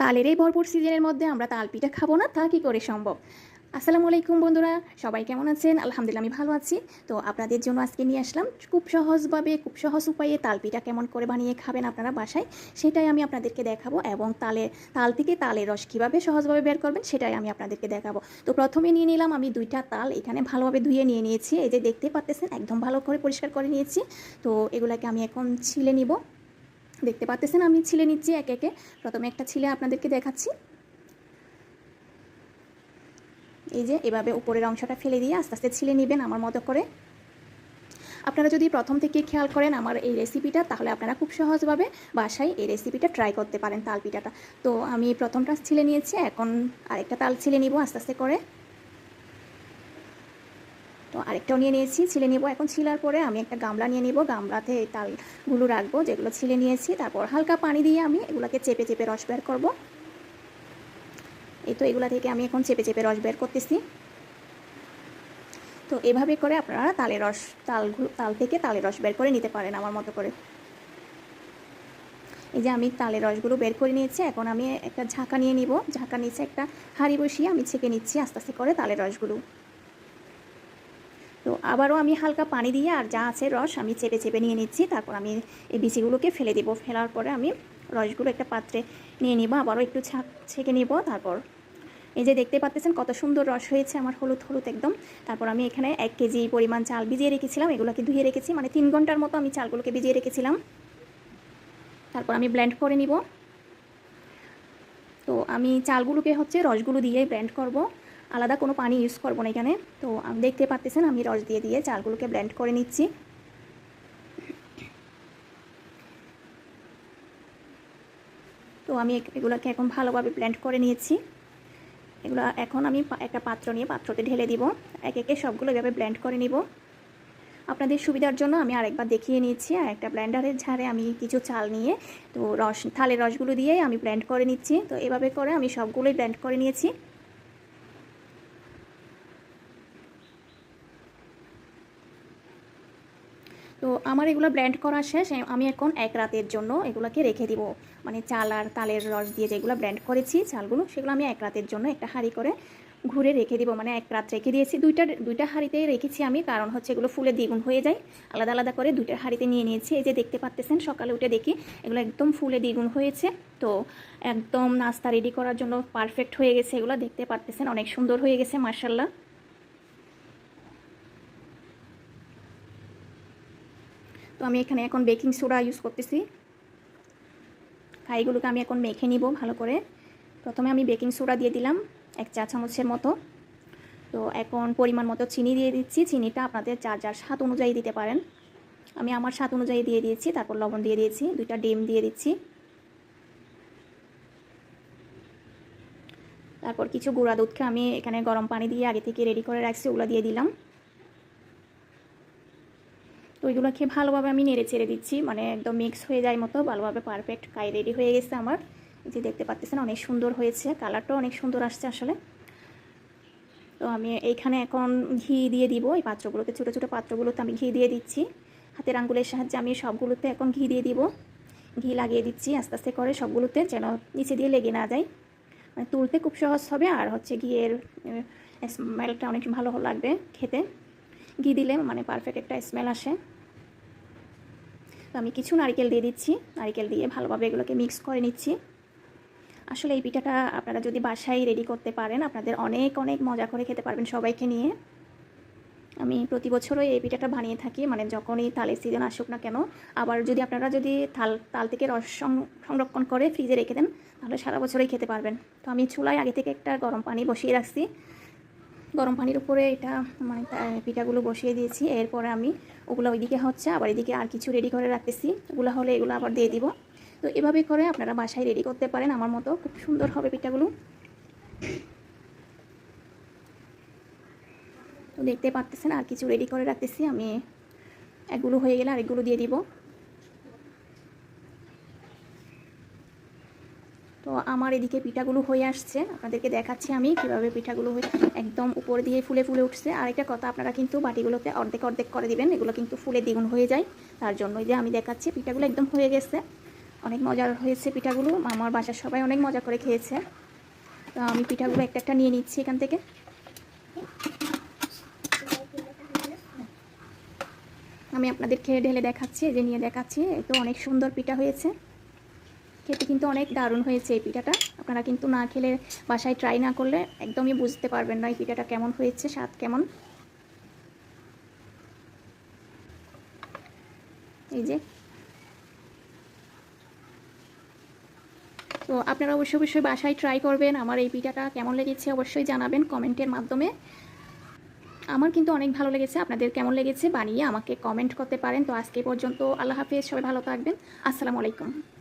তালের এই ভরপুর সিজনের মধ্যে আমরা তাল পিঠা খাব না, তা কী করে সম্ভব? আসসালামু আলাইকুম বন্ধুরা, সবাই কেমন আছেন? আলহামদুলিল্লাহ আমি ভালো আছি। তো আপনাদের জন্য আজকে নিয়ে আসলাম খুব সহজভাবে, খুব সহজ উপায়ে তাল পিঠা কেমন করে বানিয়ে খাবেন আপনারা বাসায়, সেটাই আমি আপনাদেরকে দেখাবো এবং তালে, তাল থেকে তালের রস কীভাবে সহজভাবে বের করবেন সেটাই আমি আপনাদেরকে দেখাবো। তো প্রথমে নিয়ে নিলাম আমি দুইটা তাল, এখানে ভালোভাবে ধুয়ে নিয়ে নিয়েছি, এই যে দেখতে পাচ্তেছেন একদম ভালো করে পরিষ্কার করে নিয়েছি। তো এগুলাকে আমি এখন ছিলে নিব। দেখতে পাচ্তেছেন আমি ছিলে নিচ্ছি একে একে। প্রথমে একটা ছিলে আপনাদেরকে দেখাচ্ছি। এই যে, এভাবে উপরের অংশটা ফেলে দিয়ে আস্তে আস্তে ছিলে নেবেন আমার মতো করে। আপনারা যদি প্রথম থেকে খেয়াল করেন আমার এই রেসিপিটা তাহলে আপনারা খুব সহজভাবে বাসায় এই রেসিপিটা ট্রাই করতে পারেন তাল পিঠাটা তো আমি প্রথমটা ছিলে নিয়েছি, এখন আরেকটা তাল ছিলে নিব আস্তে আস্তে করে। তো আরেকটাও নিয়ে নিয়েছি, ছিলে নিব। এখন ছিলার পরে আমি একটা গামলা নিয়ে নিব। গামলাতে তালগুলো রাখব, যেগুলো ছিলে নিয়েছি। তারপর হালকা পানি দিয়ে আমি এগুলোকে চেপে চেপে রস বের করব। এই তো এগুলা থেকে আমি এখন চেপে চেপে রস বের করতেছি। তো এভাবে করে আপনারা তালের রস, তালগুলো, তাল থেকে তালের রস বের করে নিতে পারেন আমার মতো করে। এই যে আমি তালের রসগুলো বের করে নিয়েছি, এখন আমি একটা ঝাঁকা নিয়ে নিব। ঝাঁকা নিচে একটা হাঁড়ি বসিয়ে আমি ছেঁকে নিচ্ছি আস্তে আস্তে করে তালের রসগুলো। তো আবারও আমি হালকা পানি দিয়ে আর যা আছে রস আমি চেপে চেপে নিয়ে নিচ্ছি। তারপর আমি এই বিচিগুলোকে ফেলে দেবো। ফেলার পরে আমি রসগুলো একটা পাত্রে নিয়ে নিব। আবারও একটু ছাক নিব। তারপর এই যে দেখতে পাচ্ছেন কত সুন্দর রস হয়েছে আমার হলুদ হলুদ একদম। তারপর আমি এখানে এক কেজি পরিমাণ চাল ভিজিয়ে রেখেছিলাম। এগুলোকে ধুয়ে রেখেছি। মানে তিন ঘণ্টার মতো আমি চালগুলোকে ভিজিয়ে রেখেছিলাম। তারপর আমি ব্লেন্ড করে নিব। তো আমি চালগুলোকে হচ্ছে রসগুলো দিয়ে ব্লেন্ড করব। আলাদা কোনো পানি ইউজ করব না এখানে। তো দেখতে পাচ্ছেন আমি রস দিয়ে দিয়ে চালগুলোকে ব্লেন্ড করে নিচ্ছি। তো আমি এগুলোকে এখন ভালোভাবে ব্লেন্ড করে নিয়েছি। এগুলো এখন আমি একটা পাত্র নিয়ে পাত্রতে ঢেলে দিব। এক একে সবগুলো এভাবে ব্লেন্ড করে নিব। আপনাদের সুবিধার জন্য আমি আরেকবার দেখিয়ে নিচ্ছি আর একটা ব্লেন্ডারের ঝাড়ে আমি কিছু চাল নিয়ে, তো রস থালের রসগুলো দিয়ে আমি ব্লেন্ড করে নিচ্ছি। তো এভাবে করে আমি সবগুলোই ব্লেন্ড করে নিয়েছি। তো আমার এগুলো ব্লেন্ড করা শেষ। আমি এখন এক রাতের জন্য এগুলোকে রেখে দিব। মানে চাল আর তালের রস দিয়ে যেগুলো ব্লেন্ড করেছি, চালগুলো, সেগুলো আমি এক রাতের জন্য একটা হাঁড়ি করে ঘুরে রেখে দিব। মানে এক রাত রেখে দিয়েছি। দুইটা দুইটা হাঁড়িতেই রেখেছি আমি। কারণ হচ্ছে এগুলো ফুলে দ্বিগুণ হয়ে যায়। আলাদা আলাদা করে দুইটা হাঁড়িতে নিয়ে নিয়েছি। এই যে দেখতে পাচ্তেছেন, সকালে উঠে দেখি এগুলো একদম ফুলে দ্বিগুণ হয়েছে। তো একদম নাস্তা রেডি করার জন্য পারফেক্ট হয়ে গেছে এগুলো। দেখতে পারতেছেন অনেক সুন্দর হয়ে গেছে মার্শাল্লাহ তো আমি এখানে এখন বেকিং সোডা ইউজ করতেছি। কাইগুলোকে আমি এখন মেখে নিব ভালো করে। প্রথমে আমি বেকিং সোডা দিয়ে দিলাম এক চা চামচের মতো। তো এখন পরিমাণ মতো চিনি দিয়ে দিচ্ছি। চিনিটা আপনাদের যার যার স্বাদ অনুযায়ী দিতে পারেন। আমি আমার স্বাদ অনুযায়ী দিয়ে দিয়েছি, তারপর লবণ দিয়ে দিয়েছি, দুইটা ডিম দিয়ে দিচ্ছি। তারপর কিছু গুঁড়া দুধকে আমি এখানে গরম পানি দিয়ে আগে থেকে রেডি করে রাখছি, ওগুলো দিয়ে দিলাম। তো ওইগুলোকে ভালোভাবে আমি নেড়ে ছেড়ে দিচ্ছি। মানে একদম মিক্স হয়ে যায় মতো, ভালোভাবে পারফেক্ট কাই রেডি হয়ে গেছে আমার। যে দেখতে পাচ্ছেন অনেক সুন্দর হয়েছে কালারটাও অনেক সুন্দর আসছে আসলে। তো আমি এইখানে এখন ঘি দিয়ে দিব, এই পাত্রগুলোতে ছোটো ছোটো পাত্রগুলোতে আমি ঘি দিয়ে দিচ্ছি। হাতের আঙ্গুলের সাহায্যে আমি সবগুলোতে এখন ঘি দিয়ে দিব। ঘি লাগিয়ে দিচ্ছি, আস্তে আস্তে করে সবগুলোতে যেন নিচে দিয়ে লেগে না যায়। মানে তুলতে খুব সহজ হবে, আর হচ্ছে ঘিয়ের স্মেলটা অনেক ভালো লাগবে খেতে। ঘি দিলে মানে পারফেক্ট একটা স্মেল আসে। তো আমি কিছু নারিকেল দিয়ে দিচ্ছি। নারিকেল দিয়ে ভালোভাবে এগুলোকে মিক্স করে নিচ্ছি। আসলে এই পিঠাটা আপনারা যদি বাসায় রেডি করতে পারেন, আপনাদের অনেক অনেক মজা করে খেতে পারবেন সবাইকে নিয়ে। আমি প্রতি বছরই এই পিঠাটা বানিয়ে থাকি মানে যখনই তালের সিজন আসুক না কেন, আবার যদি আপনারা যদি তাল তাল থেকে রস সংরক্ষণ করে ফ্রিজে রেখে দেন, তাহলে সারা বছরই খেতে পারবেন। তো আমি চুলায় আগে থেকে একটা গরম পানি বসিয়ে রাখছি। গরম পানির উপরে এটা মানে পিঠাগুলো বসিয়ে দিয়েছি। এরপরে আমি ওগুলো ওইদিকে হচ্ছে আবার এদিকে আর কিছু রেডি করে রাখতেছি। ওগুলো হলে এগুলো আবার দিয়ে দিব। তো এভাবে করে আপনারা বাসায় রেডি করতে পারেন। আমার মতো খুব সুন্দর হবে পিঠাগুলো। তো দেখতে পারতেছেন আর কিছু রেডি করে রাখতেছি। আমি একগুলো হয়ে গেলে আরেকগুলো দিয়ে দিব। তো আমার এদিকে পিঠাগুলো হয়ে আসছে। আপনাদেরকে দেখাচ্ছি আমি কীভাবে পিঠাগুলো হয়ে একদম উপর দিয়ে ফুলে ফুলে উঠছে। আরেকটা কথা, আপনারা কিন্তু বাটিগুলোতে অর্ধেক অর্ধেক করে দিবেন। এগুলো কিন্তু ফুলে দ্বিগুণ হয়ে যায়। তার জন্য যে আমি দেখাচ্ছি, পিঠাগুলো একদম হয়ে গেছে। অনেক মজার হয়েছে পিঠাগুলো। আমার বাসার সবাই অনেক মজা করে খেয়েছে। তো আমি পিঠাগুলো একটা একটা নিয়ে নিচ্ছি এখান থেকে। আমি আপনাদের ঢেলে দেখাচ্ছি যে নিয়ে দেখাচ্ছি। তো অনেক সুন্দর পিঠা হয়েছে। খেতে কিন্তু অনেক দারুণ হয়েছে এই পিঠাটা। আপনারা কিন্তু না খেলে বাসায় ট্রাই না করলে একদমই বুঝতে পারবেন না এই পিঠাটা কেমন হয়েছে, স্বাদ কেমন। এই যে। তো আপনারা অবশ্যই অবশ্যই বাসায় ট্রাই করবেন, আমার এই পিঠাটা কেমন লেগেছে অবশ্যই জানাবেন কমেন্টের মাধ্যমে। আমার কিন্তু অনেক ভালো লেগেছে, আপনাদের কেমন লেগেছে বানিয়ে আমাকে কমেন্ট করতে পারেন। তো আজকে পর্যন্ত আল্লাহ হাফেজ, সবাই ভালো থাকবেন। আসসালামু আলাইকুম।